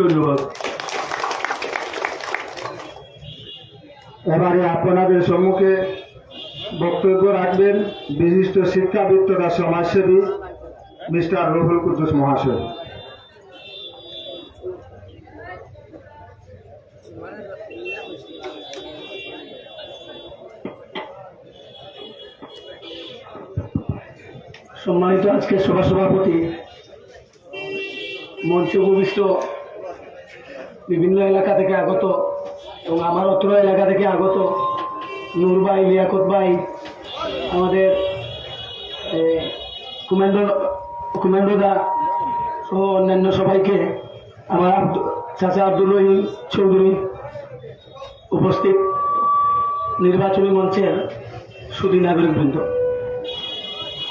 ধন্যবাদ। এবারে আপনাদের সম্মুখে বক্তব্য রাখবেন বিশিষ্ট শিক্ষাবিদ তথা সমাজসেবী মিস্টার রহুল কুদ্দুস মহাশয়। সম্মানিত আজকে সভা সভাপতি মঞ্চে উপবিষ্ট বিভিন্ন এলাকা থেকে আগত এবং আমার অত্র এলাকা থেকে আগত নূর ভাই, লিয়াকত ভাই, আমাদের কুমেন্দ্র কুমেন্দ্রদা সহ অন্যান্য সবাইকে আমার চাচা আব্দুল রহিম চৌধুরী উপস্থিত নির্বাচনী মঞ্চের সুদী নাগরিকবৃন্দ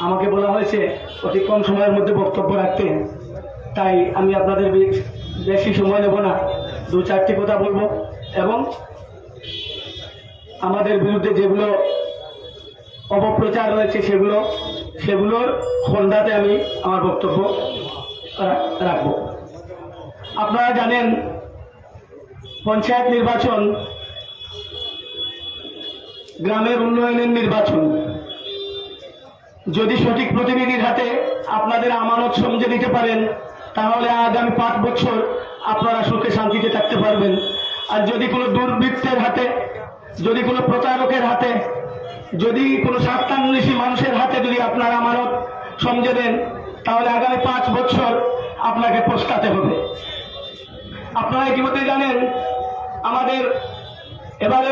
আমাকে বলা হয়েছে, অতি কম সময়ের মধ্যে বক্তব্য রাখতে। তাই আমি আপনাদের বেশি সময় নেব না। দু চারটি কথা বলব। এবং আমাদের বিরুদ্ধে যেগুলো অপপ্রচার রয়েছে সেগুলো, সেগুলোর খন্ডাতে আমি আমার বক্তব্য রাখব। আপনারা জানেন, পঞ্চায়েত নির্বাচন গ্রামের উন্নয়নের নির্বাচন। যদি সঠিক প্রতিনিধির হাতে আপনাদের আমানত সমঝে দিতে পারেন, তাহলে আগামী পাঁচ বছর আপনারা সুখে শান্তিতে থাকতে পারবেন। আর যদি কোনো দুর্বৃত্তের হাতে, যদি কোনো প্রতারকের হাতে, যদি কোনো স্বার্থান্বেষী মানুষের হাতে যদি আপনার আমানত সমঝে দেন, তাহলে আগামী পাঁচ বছর আপনাকে পস্তাতে হবে। আপনারা ইতিমধ্যে জানেন, আমাদের এবারে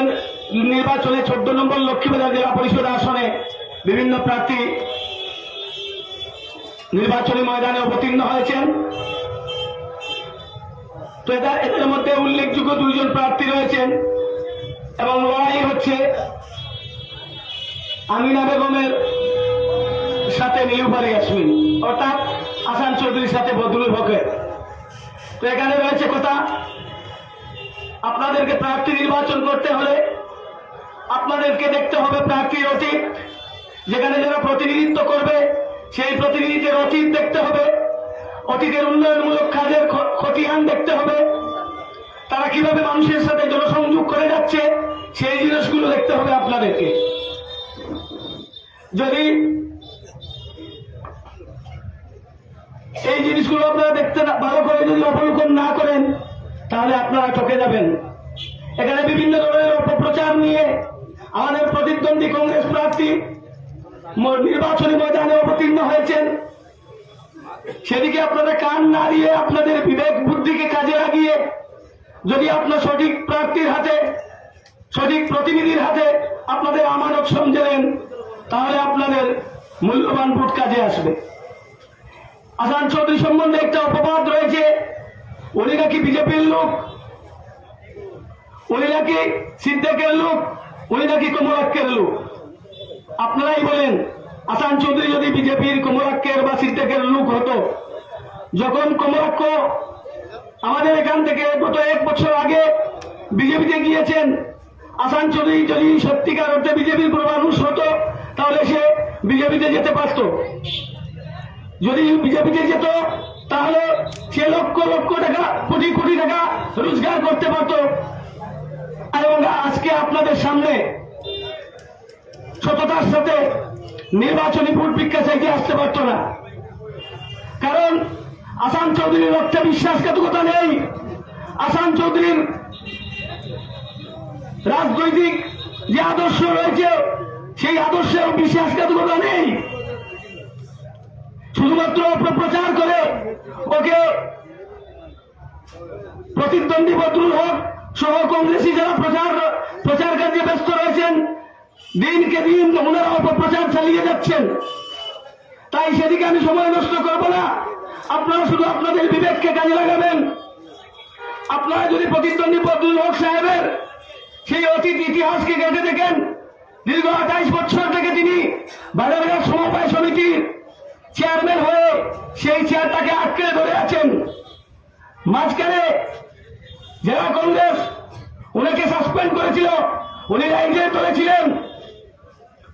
নির্বাচনে চোদ্দ নম্বর লক্ষ্মীবাজার জেলা পরিষদ আসনে বিভিন্ন প্রার্থী নির্বাচনী ময়দানে অবতীর্ণ হয়েছেন। তো এটা এদের মধ্যে উল্লেখযোগ্য দুইজন প্রার্থী রয়েছেন, এবং লড়াই হচ্ছে আমিনা বেগমের সাথে নীলুফার ইয়াসমিন, অর্থাৎ আসান চৌধুরীর সাথে বদরুল হকের। তো এখানে রয়েছে কথা, আপনাদেরকে প্রার্থী নির্বাচন করতে হলে আপনাদেরকে দেখতে হবে প্রার্থীর অতীত যেখানে যারা প্রতিনিধিত্ব করবে, সেই প্রতিনিধিদের অতীত দেখতে হবে। অতীতের উন্নয়নমূলক কাজের খতিয়ান দেখতে হবে। তারা কীভাবে মানুষের সাথে জনসংযোগ করে যাচ্ছে, সেই জিনিসগুলো দেখতে হবে আপনাদেরকে। যদি এই জিনিসগুলো আপনারা দেখতে ভালো করে যদি অবলোকন না করেন, তাহলে আপনারা ঠকে যাবেন। এখানে বিভিন্ন ধরনের অপপ্রচার নিয়ে আমাদের প্রতিদ্বন্দ্বী কংগ্রেস প্রার্থী নির্বাচনী ময়দানে অবতীর্ণ হয়েছেন। সেদিকে আপনারা কান না দিয়ে আপনাদের বিবেক বুদ্ধিকে কাজে লাগিয়ে, যদি আপনার সঠিক প্রার্থীর হাতে, সঠিক প্রতিনিধির হাতে আপনাদের আমানত সমঝে নেন, তাহলে আপনাদের মূল্যবান ভোট কাজে আসবে। আসান চৌধুরী সম্বন্ধে একটা অপবাদ রয়েছে। উনি নাকি বিজেপির লোক? উনি নাকি সিদ্দিকের লোক? উনি নাকি কমলাক্কের লোক? আপনারাই বলেন। আসান চৌধুরী যদি বিজেপির কমলাক্কের বা সিদ্দিকের লোক হতো, যখন কমলাক্ষ আমাদের এখান থেকে গত এক বছর আগে বিজেপিতে গিয়েছেন আসান চৌধুরী যদি সত্যিকার অর্থে বিজেপির কোনো মানুষ হতো, তাহলে সে বিজেপিতে যেতে পারত। যদি বিজেপিতে যেত, তাহলে সে লক্ষ লক্ষ টাকা, কোটি কোটি টাকা রোজগার করতে পারত। এবং আজকে আপনাদের সামনে সততার সাথে নির্বাচনী ভিক্ষা চাইতে আসতে পারত না। কারণ আসাম চৌধুরীর রক্তে বিশ্বাসঘাতকতা নেই। আসাম চৌধুরীর রাজনৈতিক যে আদর্শ রয়েছে, সেই আদর্শেও বিশ্বাসঘাতকতা নেই। শুধুমাত্র অপপ্রচার করে ওকে প্রতিদ্বন্দ্বী বদরুল হক সহ কংগ্রেসি যারা প্রচার প্রচার কার্যে ব্যস্ত রয়েছেন দিনকে দিন ওনারা অপপ্রচার চালিয়ে যাচ্ছেন, তাই সেদিকে আমি সময় নষ্ট করব না। আপনারা শুধু আপনাদের বিবেককে কাজে লাগাবেন। আপনারা যদি প্রতিদ্বন্দ্বী বদরুল হক সাহেবের সেই অতীত ইতিহাসকে ঘেটে দেখেন, দীর্ঘ আঠাইশ বছর থেকে তিনি বাজারঘাট সমবায় সমিতির চেয়ারম্যান হয়ে সেই চেয়ারটাকে আটকে ধরে আছেন। মাঝখানে জেলা কংগ্রেস ওনাকে সাসপেন্ড করেছিল। উনি রাইজের দলে ছিলেন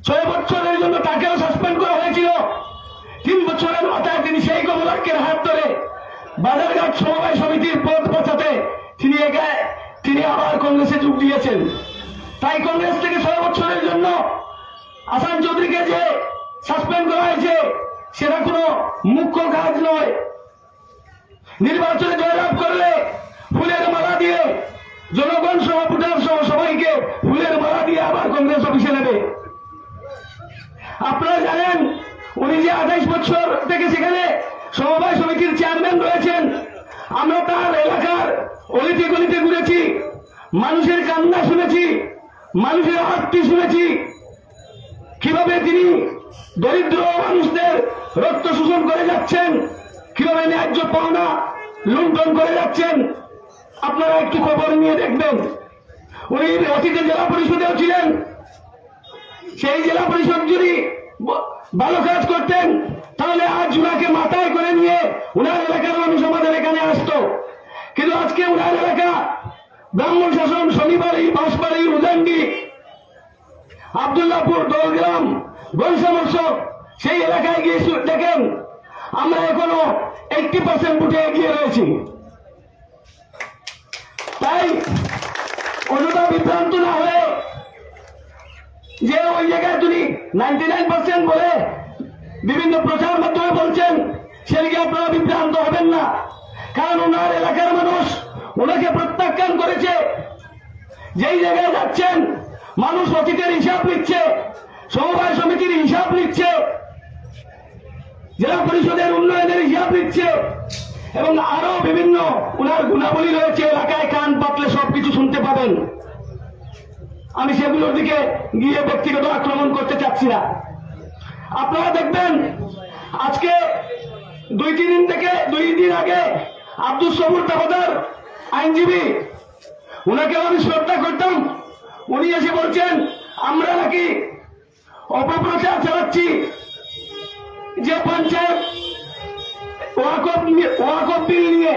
ছয় বছরের জন্য তাকেও সাসপেন্ড করা হয়েছিল। তিন বছরের মাথায় তিনি সেই কমলাক্ষের হাত ধরে বাজারঘাট সমবায় সমিতির পদ বাঁচাতে তিনি একা, তিনি আবার কংগ্রেসে যোগ দিয়েছেন। তাই কংগ্রেস থেকে ছয় বছরের জন্য আসান চৌধুরীকে যে সাসপেন্ড করা হয়েছে, সেটা কোনো মুখ্য কাজ নয়। নির্বাচনে জয়লাভ করলে ফুলের মালা দিয়ে জনগণ সহ ভোটার সহ সবাইকে ফুলের মালা দিয়ে আবার কংগ্রেস অফিসে নেবে আপনারা জানেন, উনি যে আঠাইশ বছর থেকে সেখানে সমবায় সমিতির চেয়ারম্যান রয়েছেন, আমরা তার এলাকার অলিতে গলিতে ঘুরেছি, মানুষের কান্না শুনেছি, মানুষের আত্মী শুনেছি। কীভাবে তিনি দরিদ্র মানুষদের রক্ত শোষণ করে যাচ্ছেন, কীভাবে ন্যায্য পাওনা লুণ্ঠন করে যাচ্ছেন, আপনারা একটু খবর নিয়ে দেখবেন। উনি অতীতে জেলা পরিষদেও ছিলেন সেই জেলা পরিষদ যদি ভালো কাজ করতেন, তাহলে আজ উনাকে মাথায় করে নিয়ে উনার এলাকার মানুষ আমাদের এখানে আসতো। কিন্তু আজকে উনার এলাকা ব্রাহ্মণ শাসন, শনিবাড়ি, বাঁশবাড়ি উদাঙ্গি আবদুল্লাপুর দোলগ্রাম বংশামর্শ সেই এলাকায় গিয়ে দেখেন, আমরা এখনও এইটটি পার্সেন্ট বুথে এগিয়ে রয়েছি। তাই অযথা বিভ্রান্ত না হয়ে যে ওই জায়গায় তিনি নাইনটি নাইন পার্সেন্ট বলে বিভিন্ন প্রচার মাধ্যমে বলছেন সেদিকে আপনারা বিভ্রান্ত হবেন না। কারণ ওনার এলাকার মানুষ ওনাকে প্রত্যাখ্যান করেছে। যেই জায়গায় যাচ্ছেন, মানুষ অতীতের হিসাব নিচ্ছে, সমবায় সমিতির হিসাব নিচ্ছে, জেলা পরিষদের উন্নয়নের হিসাব নিচ্ছে, এবং আরও বিভিন্ন ওনার গুণাবলী রয়েছে, এলাকায় কান পাতলে সবকিছু শুনতে পাবেন। আমি সেগুলোর দিকে গিয়ে ব্যক্তিগত আক্রমণ করতে চাচ্ছি না। আপনারা দেখবেন, আজকে দুই তিন দিন থেকে, দুই দিন আগে আব্দুল সবুর তাবাদার আইনজীবী ওনাকে আমি শ্রদ্ধা করতাম। উনি এসে বলছেন, আমরা নাকি অপপ্রচার চালাচ্ছি। যে পঞ্চায়েত ওয়াকফ ওয়াকফ বিল নিয়ে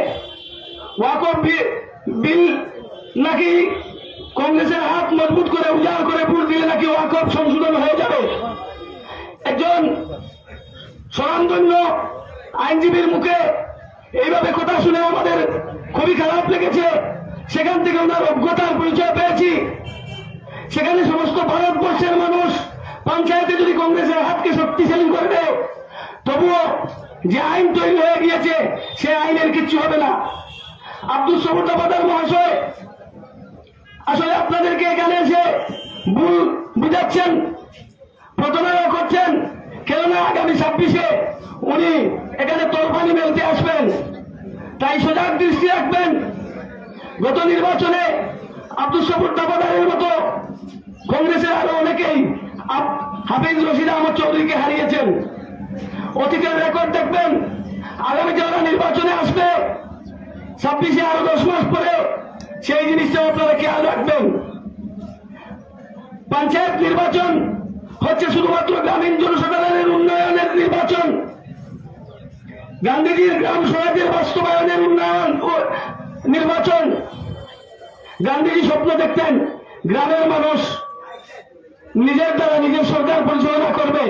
ওয়াকফ বিল নাকি কংগ্রেসের হাত মজবুত করে উজাড় করে ভোট দিলে নাকি ওয়াকফ সংশোধন হয়ে যাবে? একজন স্বনামধন্য আইনজীবীর মুখে এইভাবে কথা শুনে আমাদের খুবই খারাপ লেগেছে। সেখান থেকে ওনার অজ্ঞতার পরিচয় পেয়েছি। সেখানে সমস্ত ভারতবর্ষের মানুষ পঞ্চায়েতে যদি কংগ্রেসের হাতকে শক্তিশালী করবে, তবুও যে আইন তৈরি হয়ে গিয়েছে, সে আইনের কিচ্ছু হবে না। আব্দুল সবুতাবাদার মহাশয় আসলে আপনাদেরকে এখানে এসে ভুল বুঝাচ্ছেন প্রতারণা করছেন। কেননা আগামী ছাব্বিশে উনি এখানে তরফানি মেলতে আসবেন। তাই সজাগ দৃষ্টি রাখবেন। গত নির্বাচনে আব্দুল সবুর দাবাদারের মতো কংগ্রেসের আরও অনেকেই হাফিজ রশিদ আহমদ চৌধুরীকে হারিয়েছেন। অতীতের রেকর্ড দেখবেন, আগামী যারা নির্বাচনে আসবে, ছাব্বিশে আরও দশ মাস পরে সেই জিনিসটা আপনারা খেয়াল রাখবেন। পঞ্চায়েত নির্বাচন হচ্ছে শুধুমাত্র গ্রামীণ জনসাধারণের উন্নয়নের নির্বাচন। গান্ধীজির গ্রাম স্বরাজের বাস্তবায়নের উন্নয়ন নির্বাচন। গান্ধীজি স্বপ্ন দেখতেন গ্রামের মানুষ নিজের দ্বারা নিজের সরকার পরিচালনা করবে।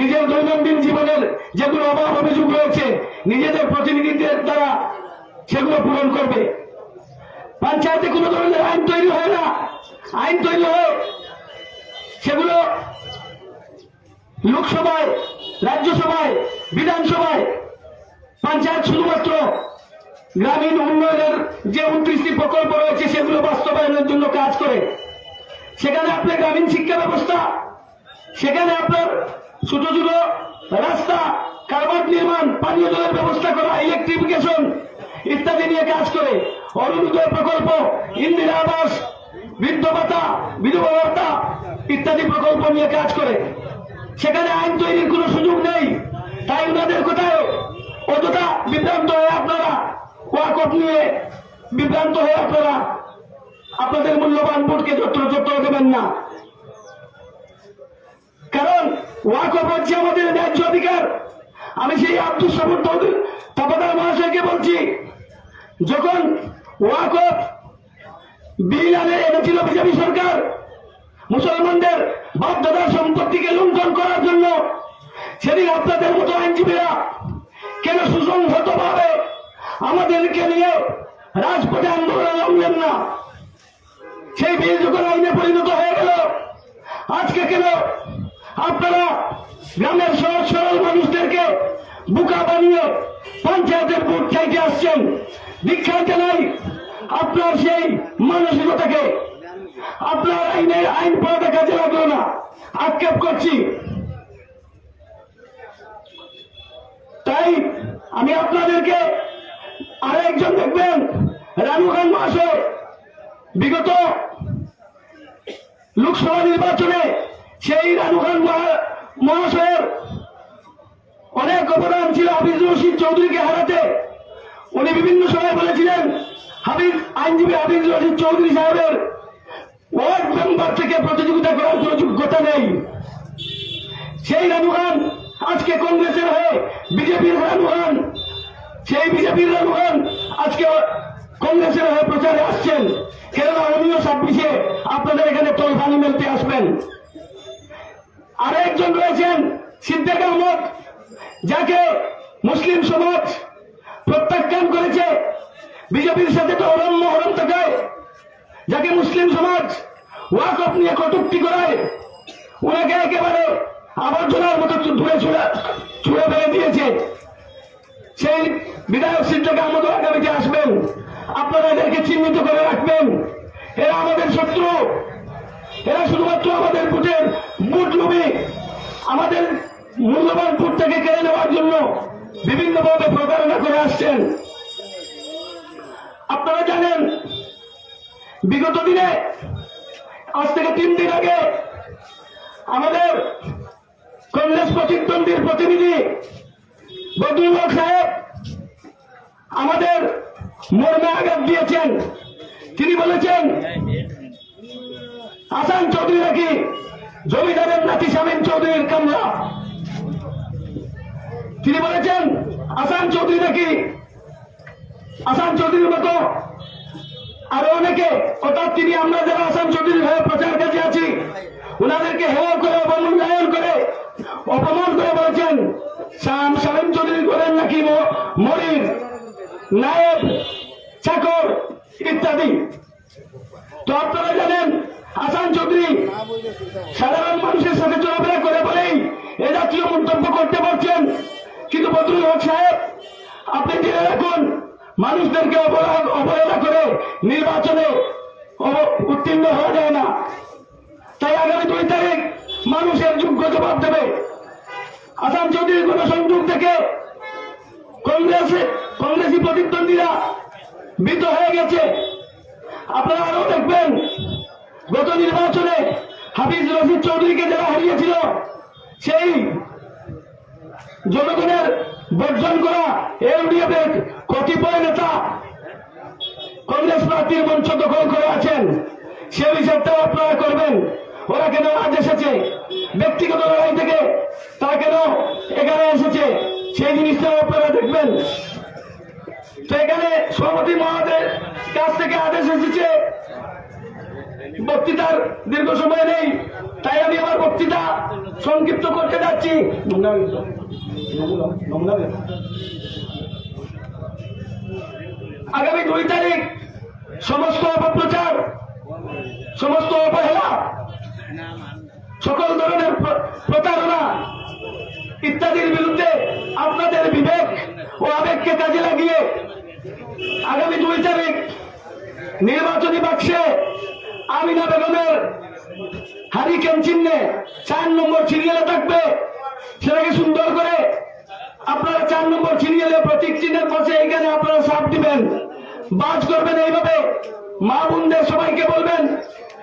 নিজের দৈনন্দিন জীবনের যেগুলো অভাব অভিযোগ রয়েছে, নিজেদের প্রতিনিধিদের দ্বারা সেগুলো পূরণ করবে। পঞ্চায়েতে কোনো ধরনের আইন তৈরি হয় না। আইন তৈরি হয়, সেগুলো লোকসভায়, রাজ্যসভায়, বিধানসভায় পঞ্চায়েত শুধুমাত্র গ্রামীণ উন্নয়নের যে উনত্রিশটি প্রকল্প রয়েছে, সেগুলো বাস্তবায়নের জন্য কাজ করে। সেখানে আপনার গ্রামীণ শিক্ষা ব্যবস্থা, সেখানে আপনার ছোট ছোট রাস্তা, কারবার নির্মাণ, পানীয় জলের ব্যবস্থা করা ইলেকট্রিফিকেশন ইত্যাদি নিয়ে কাজ করে। অরুণোদয় প্রকল্প, ইন্দিরা আবাস, বৃদ্ধ ভাতা, বিধবা ভাতা ইত্যাদি প্রকল্প নিয়ে কাজ করে। সেখানে আইন তৈরির কোনো সুযোগ নেই। তাই ওনাদের কোথায় অযথা বিভ্রান্ত হয়ে আপনারা ওয়াকফ নিয়ে বিভ্রান্ত হয়ে আপনারা আপনাদের মূল্যবান ভোটকে যত্র যত্র দেবেন না। কারণ ওয়াকফ হচ্ছে আমাদের ন্যায্য অধিকার। আমি সেই আব্দুল সাবুর তাপাদার মহাশয়কে বলছি, যখন ওয়াকফ বিজেপি সরকার। মুসলমানদের বাপ দাদার সম্পত্তিকে লুণ্ঠন করার জন্য সেদিন আপনাদের মতো আইনজীবীরা কেন সুসংহত ভাবে আমাদেরকে নিয়ে রাজপথে আন্দোলন নামলেন না? সেই বিল যখন আইনে পরিণত হয়ে গেল, আজকে কেন আপনারা গ্রামের সহজ সরল মানুষদেরকে বুকা বানিয়ে পঞ্চায়েতের ভোট চাইতে আসছেন? দীক্ষা আপনার সেই মানসিকতাকে, আপনার আইনের আইন পড়াতে কাজে লাগল না। আক্ষেপ করছি। তাই আমি আপনাদেরকে আরেকজন দেখবেন, রানু খান মহাশয়। বিগত লোকসভা নির্বাচনে সেই রানু খান মহা- মহাশয়ের অনেক অবদান ছিল। হাফিজ রশিদ চৌধুরীকে হারাতে। উনি বিভিন্ন সময় বলেছিলেন হাবিব আইনজীবী হাবিজ রশিদ চৌধুরী সাহেবের ওয়ার্ড মেম্বার থেকে প্রতিযোগিতা করার কোনো যোগ্যতা নেই। সেই রানু খান আজকে কংগ্রেসের হয়ে বিজেপির রানু খান, সেই বিজেপির রানু খান আজকে কংগ্রেসের হয়ে প্রচারে আসছেন। কেননা উনিও ছাব্বিশে আপনাদের এখানে তোলফানি মেলতে আসবেন। আরেকজন রয়েছেন সিদ্দিক আহমদ, যাকে মুসলিম সমাজ বিজেপির সাথে তো হরম মহরম থাকায় যাকে মুসলিম সমাজ ওয়াকফ নিয়ে কটুক্তি করায়, ওনাকে একেবারে আবর্জনার মতো দূরে ছুড়ে ছুড়ে ফেলে দিয়েছে। সেই বিধায়ক সিদ্দিক আহমদ আগামীতে আসবেন। আপনারা এদেরকে চিহ্নিত করে রাখবেন। এরা আমাদের শত্রু। এরা শুধুমাত্র আমাদের ভোটের ভোট লোভী আমাদের মূল্যবান ভোট থেকে কেড়ে নেওয়ার জন্য বিভিন্নভাবে প্রতারণা করে আসছেন। আপনারা জানেন, বিগত দিনে, আজ থেকে তিন দিন আগে, আমাদের কংগ্রেস প্রতিদ্বন্দ্বীর প্রতিনিধি বদরুল হক সাহেব আমাদের মর্মে আঘাত দিয়েছেন। তিনি বলেছেন আসান চৌধুরী নাকি জমিদারের নাতি শামীম চৌধুরীর কামলা তিনি বলেছেন আসান চৌধুরী নাকি আসান চৌধুরীর মতো আরও অনেকে, অর্থাৎ তিনি আমরা যারা আসাম চৌধুরীর হয়ে প্রচার কাজে আছি ওনাদেরকে হেয় করে অবমূল্যায়ন করে, অপমান করে বলেছেন, শাম সালিম চৌধুরী করেন নাকি ম- মরির নায়েব চাকর ইত্যাদি। তো আপনারা জানেন আসান চৌধুরী সাধারণ মানুষের সাথে চলাফেরা করে বলেই এ জাতীয় মন্তব্য করতে পারছেন। কিন্তু বদরুল হক সাহেব, আপনি জেনে রাখুন মানুষদেরকে অবহেলা করে নির্বাচনে উত্তীর্ণ হওয়া যায় না। তাই আগামী দুই তারিখ মানুষের যোগ্য জবাব দেবে। আসাম চৌধুরীর কোন সংযোগ থেকে কংগ্রেস, কংগ্রেসি প্রতিদ্বন্দ্বীরা ভীত হয়ে গেছে। আপনারা আরও দেখবেন, গত নির্বাচনে হাফিজ রশিদ চৌধুরীকে যারা হারিয়েছিল, সেই জনগণের বর্জন করা এলডিএফ কতিপয় নেতা কংগ্রেস প্রার্থীর মঞ্চ দখল করে আছেন। সে বিচারটাও আপনারা করবেন। ওরা কেন আজ এসেছে? ব্যক্তিগত লড়াই থেকে তা কেন এখানে এসেছে? সেই জিনিসটাও আপনারা দেখবেন। তো এখানে সভাপতি মহাদের কাছ থেকে আদেশ এসেছে। বক্তৃতার দীর্ঘ সময় নেই। তাই আমি আমার বক্তৃতা সংক্ষিপ্ত করতে যাচ্ছি। আগামী দুই তারিখ সমস্ত অপপ্রচার, সমস্ত অবহেলা, সকল ধরনের প্রতারণা ইত্যাদির বিরুদ্ধে আপনাদের বিবেক ও আবেগকে কাজে লাগিয়ে আগামী দুই তারিখ নির্বাচনী বাক্সে আমিনা বেগমের হারিকেন চিহ্নে চার নম্বর সিরিয়ালে থাকবে। সেটাকে সুন্দর করে আপনারা চার নম্বর সিরিয়ালে প্রতীক চিহ্নের পাশে এখানে আপনারা সাপ দিবেন। বাজ করবেন এইভাবে। মা বোনদের সবাইকে বলবেন,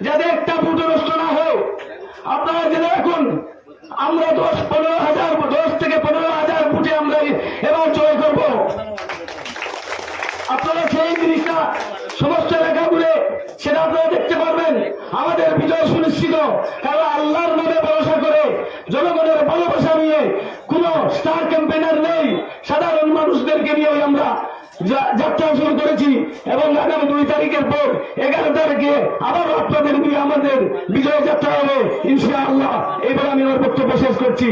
যাতে একটা বুট না হয় আপনারা জেনে রাখুন, আমরা দশ, পনেরো হাজার, দশ থেকে পনেরো হাজার বুটে আমরা এবার জয় করব আপনারা সেই জিনিসটা সমস্ত এলাকা ঘুরে সেটা আপনারা দেখতে পারবেন আমাদের বিজয় সুনিশ্চিত কারণ আল্লাহর নামে ভরসা করে জনগণের ভালোবাসা নিয়ে কোন স্টার ক্যাম্পেনার নেই সাধারণ মানুষদেরকে নিয়ে আমরা যা- যাত্রা শুরু করেছি এবং আগামী দুই তারিখের পর এগারো তারিখে আবার আপনাদের নিয়ে আমাদের বিজয় যাত্রা হবে। ইনশাআল্লাহ। এবার আমি আমার বক্তব্য শেষ করছি।